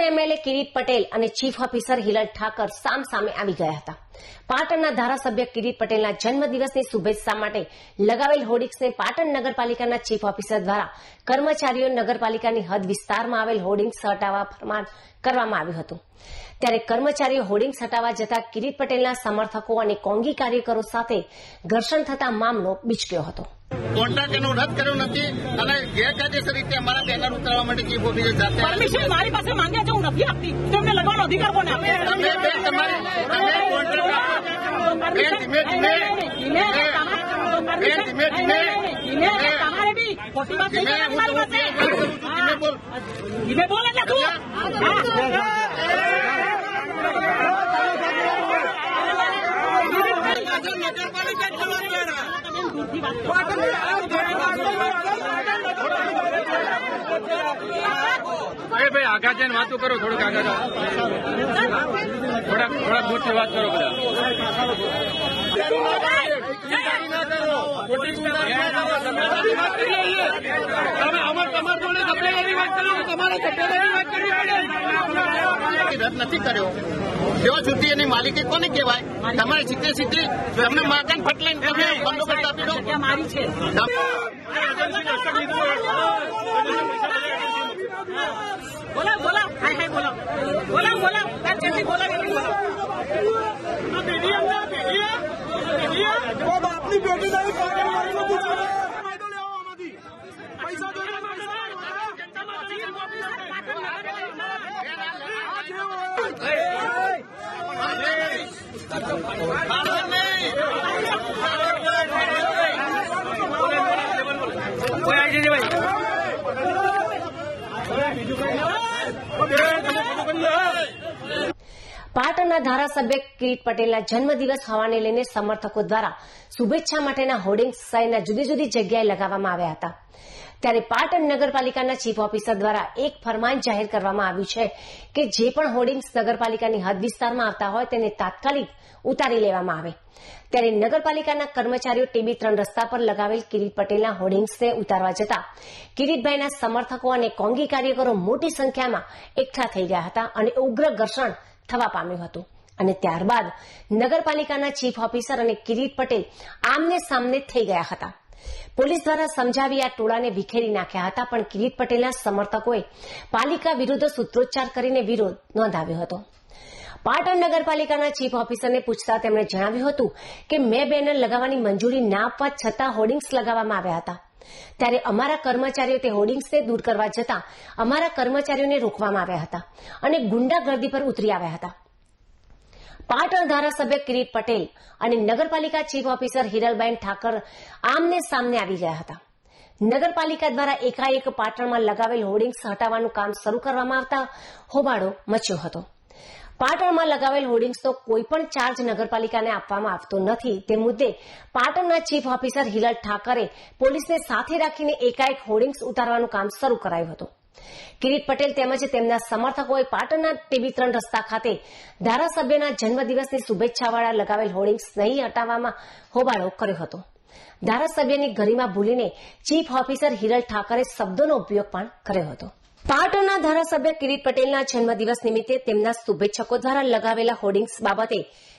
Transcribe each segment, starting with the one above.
Patan MLA Kirit Patel અને chief officer હિલલ Thakar સામ સામે આવી ગયા હતા. પાટણના ધારાસભ્ય કિરીટ પટેલના જન્મદિવસની શુભેચ્છા માટે લગાવેલ હોર્ડિંગ્સને પાટણ નગરપાલિકાના ચીફ ઓફિસર દ્વારા કર્મચારીઓ નગરપાલિકાની હદ વિસ્તારમાં આવેલ હોર્ડિંગ્સ હટાવવા ફરમાન કરવામાં આવ્યું હતું. ત્યારે કર્મચારીઓ હોર્ડિંગ્સ હટાવવા જતા કિરીટ પટેલના સમર્થકો અને કોંગી કાર્યકરો સાથે ઘર્ષણ થતા મામલો બિચક્યો હતો કોન્ટ્રાક્ટ એનો રદ કર્યો નથી અને ગેરકાયદેસર રીતે અમારા બેનર ઉતારવા માટે ચીફ છે જાતે પરમિશન મારી પાસે માંગ્યા છે હું નથી આપતી તમને લગવાનો અધિકાર કોને આપે તમે બે તમારે તમે કોન્ટ્રાક્ટ આપો. બેન ધીમે ધીમે બેન ધીમે ધીમે તમારે બી ખોટી વાત નહીં કરવાની ધીમે. બોલ. ધીમે બોલ એટલે તું દૂરથી વાત કરો. અરે ભાઈ આગા જઈને વાતો કરો થોડુંક આગળ. જાઓ. થોડાક થોડાક દૂરથી વાત કરો બધા. નથી કર્યો. જ્યાં સુધી એની માલિકી કોને કહેવાય? તમારે સીધે સીધી તમને માગણ ફટલાઈને તમે બંદોબસ્ત આપી દો. મારી છે. બોલો બોલો હાય હાય બોલો બોલો બોલો તાર જેટલી બોલાવે એટલી બાપની બેટી બેટીદારી પાડે મારીને પૂછો ફાયદો લેવો આમાંથી. પૈસા દો કોઈ આવી જશે ભાઈ પાટણના ધારાસભ્ય કિરીટ પટેલના જન્મદિવસ હોવાને લઈને સમર્થકો દ્વારા શુભેચ્છા માટેના હોર્ડિંગ્સ શહેરના જુદી જુદી જગ્યાએ લગાવવામાં આવ્યા હતા. ત્યારે પાટણ નગરપાલિકાના ચીફ ઓફિસર દ્વારા એક ફરમાન જાહેર કરવામાં આવ્યું છે કે જે પણ હોર્ડિંગ્સ નગરપાલિકાની હદ વિસ્તારમાં આવતા હોય તેને તાત્કાલિક ઉતારી લેવામાં આવે. ત્યારે નગરપાલિકાના કર્મચારીઓ ટીબી ત્રણ રસ્તા પર લગાવેલ કિરીટ પટેલના હોર્ડિંગ્સને ઉતારવા જતા કિરીટભાઈના સમર્થકો અને કોંગી કાર્યકરો મોટી સંખ્યામાં એકઠા થઈ ગયા હતા અને ઉગ્ર ઘર્ષણ થવા પામ્યું હતું. અને ત્યારબાદ નગરપાલિકાના ચીફ ઓફિસર અને કિરીટ પટેલ આમને સામને થઈ ગયા હતા. પોલીસ દ્વારા સમજાવી આ ટોળાને વિખેરી નાખ્યા હતા, પણ કિરીટ પટેલના સમર્થકોએ પાલિકા વિરુદ્ધ સૂત્રોચ્ચાર કરીને વિરોધ નોંધાવ્યો હતો. પાટણ નગરપાલિકાના ચીફ ઓફિસરને પૂછતા તેમણે જણાવ્યું હતું કે, મેં બેનર લગાવવાની મંજૂરી ના આપવા છતાં હોર્ડિંગ્સ લગાવવામાં આવ્યા હતા. ત્યારે અમારા કર્મચારીઓ તે હોર્ડિંગ્સને દૂર કરવા જતાં અમારા કર્મચારીઓને રોકવામાં આવ્યા હતા અને ગુંડાગર્દી પર ઉતરી આવ્યા હતા. પાટણ ધારાસભ્ય કિરીટ પટેલ અને નગરપાલિકા ચીફ ઓફિસર હિરલબેન ઠાકર આમને સામને આવી ગયા હતા. નગરપાલિકા દ્વારા એકાએક પાટણમાં લગાવેલ હોર્ડિંગ્સ હટાવવાનું કામ શરૂ કરવામાં આવતા હોબાળો મચ્યો હતો. પાટણમાં લગાવેલ હોર્ડિંગ્સનો કોઈ પણ ચાર્જ નગરપાલિકાને આપવામાં આવતો નથી. તે મુદ્દે પાટણના ચીફ ઓફિસર હિલલ ઠાકરે પોલીસને સાથે રાખીને એકાએક હોર્ડિંગ્સ ઉતારવાનું કામ શરૂ કરાયું હતું. કિરીટ પટેલ તેમજ તેમના સમર્થકોએ પાટણના ટીબી ત્રણ રસ્તા ખાતે ધારાસભ્યના જન્મદિવસની શુભેચ્છાવાળા લગાવેલ હોર્ડિંગ્સ નહીં હટાવવામાં હોબાળો કર્યો હતો. ધારાસભ્યની ગરિમા ભૂલીને ચીફ ઓફિસર હિરલ ઠાકરે શબ્દોનો ઉપયોગ પણ કર્યો હતો. પાટણના ધારાસભ્ય કિરીટ પટેલના જન્મદિવસ નિમિત્તે તેમના શુભેચ્છકો દ્વારા લગાવેલા હોર્ડિંગ્સ બાબતે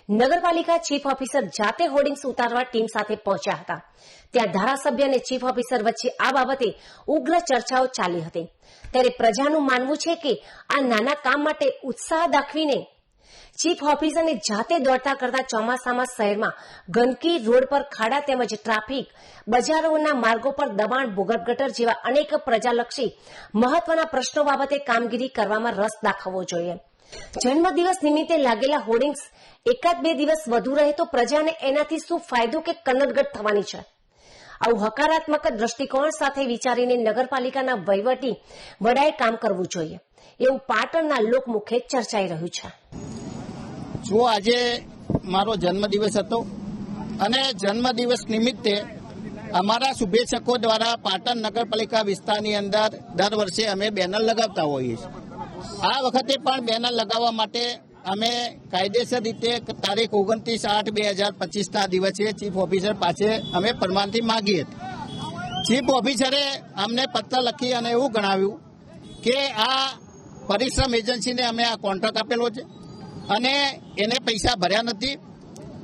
નગરપાલિકા ચીફ ઓફિસર જાતે હોર્ડિંગ્સ ઉતારવા ટીમ સાથે પહોંચ્યા હતા. ત્યાં ધારાસભ્ય અને ચીફ ઓફિસર વચ્ચે આ બાબતે ઉગ્ર ચર્ચાઓ ચાલી હતી. ત્યારે પ્રજાનું માનવું છે કે આ નાના કામ માટે ઉત્સાહ દાખવીને ચીફ ઓફિસરને જાતે દોડતા કરતા ચોમાસામાં શહેરમાં ગંદકી રોડ પર ખાડા તેમજ ટ્રાફિક, બજારોના માર્ગો પર દબાણ, ભૂગર્ભ ગટર જેવા અનેક પ્રજાલક્ષી મહત્વના પ્રશ્નો બાબતે કામગીરી કરવામાં રસ દાખવવો જોઈએ. જન્મદિવસ નિમિત્તે લાગેલા હોર્ડિંગ્સ એકાદ બે દિવસ વધુ રહે તો પ્રજાને એનાથી શું ફાયદો કે કનડગટ થવાની છે? આવું હકારાત્મક દ્રષ્ટિકોણ સાથે વિચારીને નગરપાલિકાના વહીવટી વડાએ કામ કરવું જોઈએ. એવું પાટણના લોકમુખે ચર્ચાઈ રહ્યું છે. જો આજે મારો જન્મદિવસ હતો અને જન્મદિવસ નિમિત્તે અમારા શુભેચ્છકો દ્વારા પાટણ નગરપાલિકા વિસ્તારની અંદર દર વર્ષે અમે બેનર લગાવતા હોઈએ છીએ. આ વખતે પણ બેનર લગાવવા માટે અમે કાયદેસર રીતે તારીખ ઓગણત્રીસ આઠ બે હજાર પચીસના દિવસે ચીફ ઓફિસર પાસે અમે પરવાનગી માગી હતી ચીફ ઓફિસરે અમને પત્ર લખી અને એવું ગણાવ્યું કે આ પરિશ્રમ એજન્સીને અમે આ કોન્ટ્રાક્ટ આપેલો છે. અને એને પૈસા ભર્યા નથી.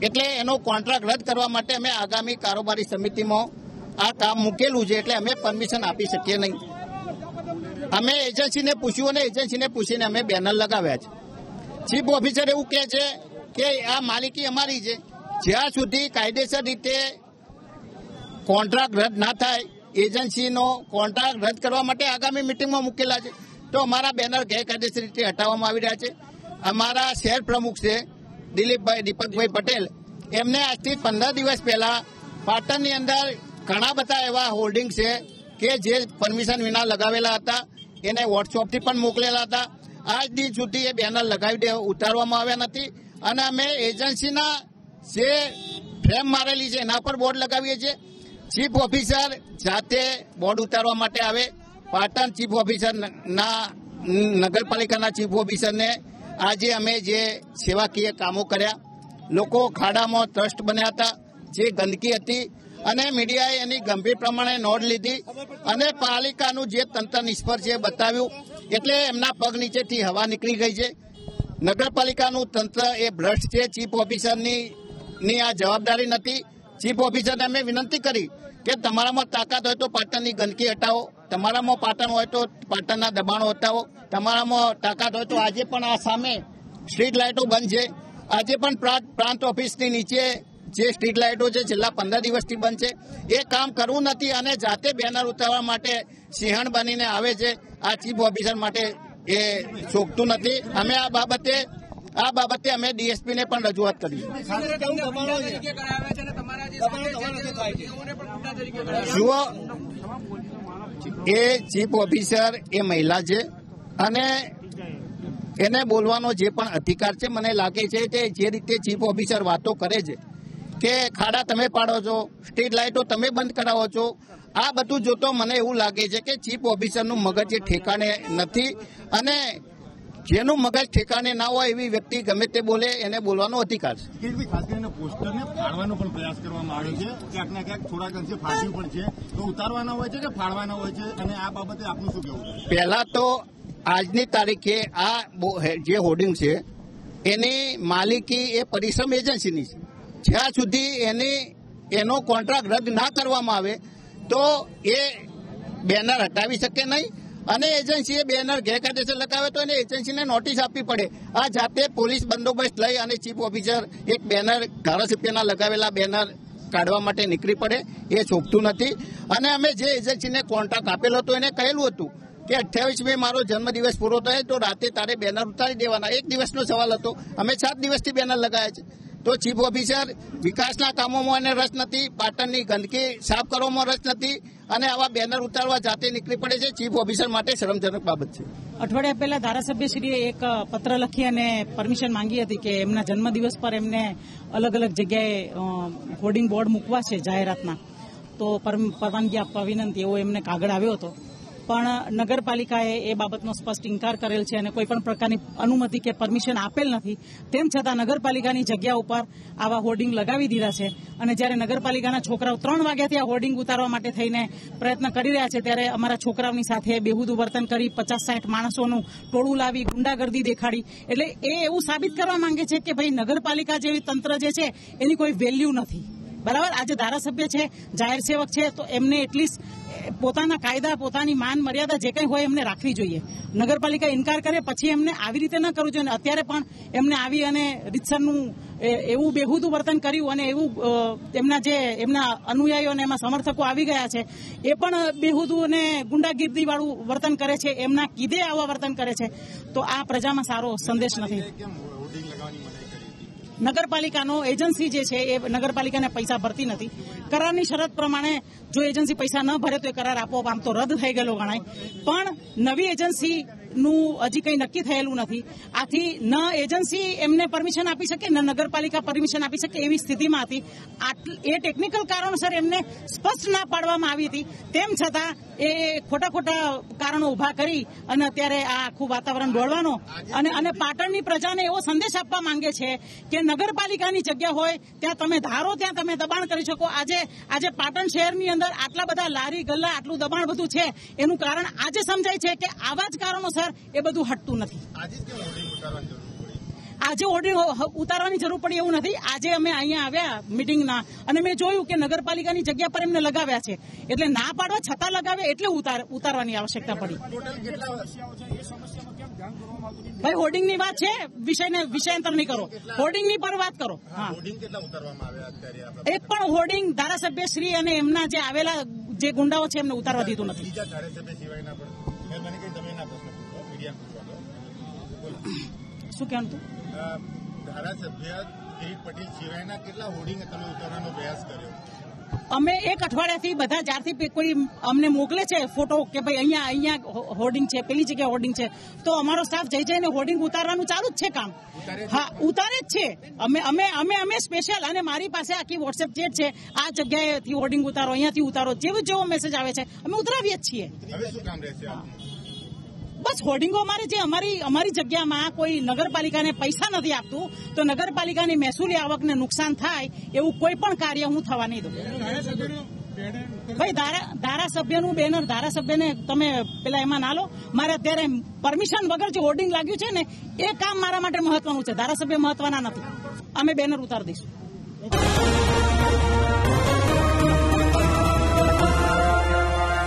એટલે એનો કોન્ટ્રાક્ટ રદ કરવા માટે અમે આગામી કારોબારી સમિતિમાં આ કામ મૂકેલું છે એટલે અમે પરમિશન આપી શકીએ નહીં. અમે એજન્સીને પૂછ્યું અને એજન્સીને પૂછીને અમે બેનર લગાવ્યા છે. ચીફ ઓફિસર એવું કહે છે કે આ માલિકી અમારી છે. જ્યાં સુધી કાયદેસર રીતે કોન્ટ્રાક્ટ રદ ના થાય, એજન્સીનો કોન્ટ્રાક્ટ રદ કરવા માટે આગામી મિટિંગમાં મૂકેલા છે. તો અમારા બેનર ગેરકાયદેસર રીતે હટાવવામાં આવી રહ્યા છે. અમારા શહેર પ્રમુખ છે દિલીપભાઈ દીપકભાઈ પટેલ. એમને આજથી પંદર દિવસ પહેલા પાટણની અંદર ઘણા બધા એવા હોર્ડિંગ છે કે જે પરમિશન વિના લગાવેલા હતા. એને વોટ્સઅપથી પણ મોકલેલા હતા. આજ દિન સુધી એ બેનર લગાવી દે ઉતારવામાં આવ્યા નથી. અને અમે એજન્સીના જે ફ્રેમ મારેલી છે, એના પર બોર્ડ લગાવીએ છીએ. ચીફ ઓફિસર જાતે બોર્ડ ઉતારવા માટે આવે. પાટણ ચીફ ઓફિસર ના નગરપાલિકાના ચીફ ઓફિસરને આજે અમે જે સેવાકીય કામો કર્યા, લોકો ખાડામાં ટ્રસ્ટ બન્યા હતા, જે ગંદકી હતી અને મીડિયાએ એની ગંભીર પ્રમાણે નોંધ લીધી અને પાલિકાનું જે તંત્ર નિષ્ફળ છે બતાવ્યું. એટલે એમના પગ નીચેથી હવા નીકળી ગઈ છે. નગરપાલિકાનું તંત્ર એ ભ્રષ્ટ છે. ચીફ ઓફિસરની આ જવાબદારી નથી. ચીફ ઓફિસરને અમે વિનંતી કરી કે તમારામાં તાકાત હોય તો પાટણની ગંદકી હટાવો. તમારામાં પાટણ હોય તો પાટણના દબાણો હટાવો. તમારામાં તાકાત હોય તો આજે પણ આ સામે સ્ટ્રીટ લાઇટો બંધ છે. આજે પણ પ્રાંત ઓફિસની નીચે જે સ્ટ્રીટ લાઇટો છે છેલ્લા પંદર દિવસથી બંધ છે. એ કામ કરવું નથી અને જાતે બેનર ઉતારવા માટે સિંહણ બનીને આવે છે. આ ચીફ ઓફિસર માટે એ શોખતું નથી. અમે આ બાબતે આ બાબતે અમે ડીએસપીને પણ રજૂઆત કરી જુઓ એ ચીફ ઓફિસર એ મહિલા છે અને એને બોલવાનો જે પણ અધિકાર છે મને લાગે છે કે જે રીતે ચીફ ઓફિસર વાતો કરે છે કે ખાડા તમે પાડો છો સ્ટ્રીટ લાઇટો તમે બંધ કરાવો છો આ બધું જોતો મને એવું લાગે છે કે ચીફ ઓફિસરનું મગજ એ ઠેકાણે નથી અને જેનું મગજ ઠેકાણે ના હોય એવી વ્યક્તિ ગમે તે બોલે એને બોલવાનો અધિકાર છે. ખાસ કરીને પોસ્ટરને ફાડવાનો પણ પ્રયાસ કરવામાં આવ્યો છે? ક્યાંક ને ક્યાંક થોડાક અંશે ફાટ્યું પણ છે. તો ઉતારવાના હોય છે કે ફાડવાના હોય છે? અને આ બાબતે આપનું શું કહેવું પહેલા તો આજની તારીખે આ જે હોર્ડિંગ છે એની માલિકી એ પરિશ્રમ એજન્સીની છે. જ્યાં સુધી એની એનો કોન્ટ્રાક્ટ રદ ના કરવામાં આવે તો એ બેનર હટાવી શકે નહીં અને એજન્સીએ બેનર ગેરકાયદેસર લગાવે તો એને એજન્સીને નોટિસ આપવી પડે. આ જાતે પોલીસ બંદોબસ્ત લઈ અને ચીફ ઓફિસર એક બેનર ધારાસભ્યના લગાવેલા બેનર કાઢવા માટે નીકળી પડે, એ શોભતું નથી. અને અમે જે એજન્સીને કોન્ટ્રાક્ટ આપેલો હતો એને કહેલું હતું કે અઠ્યાવીસ મે મારો જન્મદિવસ પૂરો થાય તો રાતે તારે બેનર ઉતારી દેવાના. એક દિવસનો સવાલ હતો. અમે સાત દિવસથી બેનર લગાવ્યા છે. તો ચીફ ઓફિસર વિકાસના કામોમાં એને રસ નથી, પાટણની ગંદકી સાફ કરવામાં રસ નથી અને આવા બેનર ઉતારવા જાતે નીકળી પડે છે. ચીફ ઓફિસર માટે શરમજનક બાબત છે. અઠવાડિયા પહેલા ધારાસભ્યશ્રીએ એક પત્ર લખી અને પરમિશન માંગી હતી કે એમના જન્મદિવસ પર એમને અલગ અલગ જગ્યાએ હોર્ડિંગ બોર્ડ મૂકવા છે જાહેરાતના તો પરવાનગી આપવા વિનંતી, એવો એમને કાગળ આવ્યો હતો. પણ નગરપાલિકાએ એ બાબતનો સ્પષ્ટ ઇન્કાર કરેલ છે અને કોઈપણ પ્રકારની અનુમતિ કે પરમિશન આપેલ નથી. તેમ છતાં નગરપાલિકાની જગ્યા ઉપર આવા હોર્ડિંગ લગાવી દીધા છે અને જ્યારે નગરપાલિકાના છોકરાઓ ત્રણ વાગ્યાથી આ હોર્ડિંગ ઉતારવા માટે થઈને પ્રયત્ન કરી રહ્યા છે, ત્યારે અમારા છોકરાઓની સાથે બેહુદું વર્તન કરી પચાસ સાઠ માણસોનું ટોળું લાવી ગુંડાગર્દી દેખાડી. એટલે એ એવું સાબિત કરવા માંગે છે કે ભાઈ નગરપાલિકા જેવી તંત્ર જે છે, એની કોઈ વેલ્યુ નથી. બરાબર? આજે ધારાસભ્ય છે, જાહેર સેવક છે, તો એમને એટલીસ્ટ પોતાના કાયદા, પોતાની માન, મર્યાદા જે કંઈ હોય એમને રાખવી જોઈએ. નગરપાલિકા ઇનકાર કરે, પછી એમને આવી રીતે ન કરવું જોઈએ. અને અત્યારે પણ એમને આવી અને રીતસરનું એવું બેહુદું વર્તન કર્યું અને એવું એમના જે, એમના અનુયાયીઓ અને એમાં સમર્થકો આવી ગયા છે, એ પણ બેહુદું અને ગુંડાગીર્દીવાળું વર્તન કરે છે, એમના કીધે આવા વર્તન કરે છે. તો આ પ્રજામાં સારો સંદેશ નથી. નગરપાલિકાનો એજન્સી જે છે એ નગરપાલિકાને પૈસા ભરતી નથી. કરારની શરત પ્રમાણે જો એજન્સી પૈસા ન ભરે તો એ કરાર આપો આમ તો રદ થઈ ગયેલો ગણાય. પણ નવી એજન્સી નું હજી કંઈ નક્કી થયેલું નથી. આથી ન એજન્સી એમને પરમિશન આપી શકે, ન નગરપાલિકા પરમિશન આપી શકે એવી સ્થિતિમાં હતી. એ ટેકનિકલ કારણોસર એમને સ્પષ્ટ ના પાડવામાં આવી હતી. તેમ છતાં એ ખોટા ખોટા કારણો ઊભા કરી અને અત્યારે આ આખું વાતાવરણ દોડવાનો અને અને પાટણની પ્રજાને એવો સંદેશ આપવા માંગે છે કે નગરપાલિકાની જગ્યા હોય ત્યાં તમે ધારો ત્યાં તમે દબાણ કરી શકો. આજે આજે પાટણ શહેરની અંદર આટલા બધા લારી ગલ્લા આટલું દબાણ બધું છે એનું કારણ આજે સમજાય છે કે આવા જ કારણોસર એ બધું હટતું નથી. આજે હોર્ડિંગ ઉતારવાની જરૂર પડી એવું નથી. આજે અમે અહીંયા આવ્યા મિટિંગના અને મેં જોયું કે નગરપાલિકાની જગ્યા પર એમને લગાવ્યા છે. એટલે ના પાડવા છતાં લગાવે એટલે ઉતાર ઉતારવાની આવશ્યકતા પડી. ભાઈ હોર્ડિંગની વાત છે વિષયને વિષયાંતર નહીં કરો. હોર્ડિંગની પર વાત કરો. હા હોર્ડિંગ કેટલા ઉતારવામાં આવ્યા અત્યારે આપણે એક પણ હોર્ડિંગ ધારાસભ્ય શ્રી અને એમના જે આવેલા જે ગુંડાઓ છે એમને ઉતારવા દીધું નથી. તમે શું કહેવાનું હતું ધારાસભ્ય કિરીટ પટેલ સિવાયના કેટલા હોર્ડિંગ તમે ઉતારવાનો પ્રયાસ કર્યો? અમે એક અઠવાડિયાથી બધા જ્યારથી કોઈ અમને મોકલે છે ફોટો કે ભાઈ અહીંયા અહીંયા હોર્ડિંગ છે પેલી જગ્યાએ હોર્ડિંગ છે તો અમારો સ્ટાફ જઈ જઈને હોર્ડિંગ ઉતારવાનું ચાલુ જ છે કામ. હા ઉતારે જ છે. અમે અમે અમે અમે સ્પેશિયલ અને મારી પાસે આખી વોટ્સએપ ચેટ છે આ જગ્યાએથી હોર્ડિંગ ઉતારો અહીંયાથી ઉતારો જેવો જેવો મેસેજ આવે છે અમે ઉતરાવીએ જ છીએ. હવે શું કામ રહેશે બસ હોર્ડિંગો અમારે જે અમારી અમારી જગ્યામાં કોઈ નગરપાલિકાને પૈસા નથી આપતું, તો નગરપાલિકાની મહેસૂલી આવકને નુકસાન થાય એવું કોઈ પણ કાર્ય હું થવા નહીં દઉં. ભાઈ, ધારા, ધારાસભ્યનું બેનર, ધારાસભ્યને તમે પેલા એમાં ના લો. મારે અત્યારે પરમિશન વગર જે હોર્ડિંગ લાગ્યું છે ને, એ કામ મારા માટે મહત્વનું છે. ધારાસભ્ય મહત્વના નથી. અમે બેનર ઉતારી દઈશું.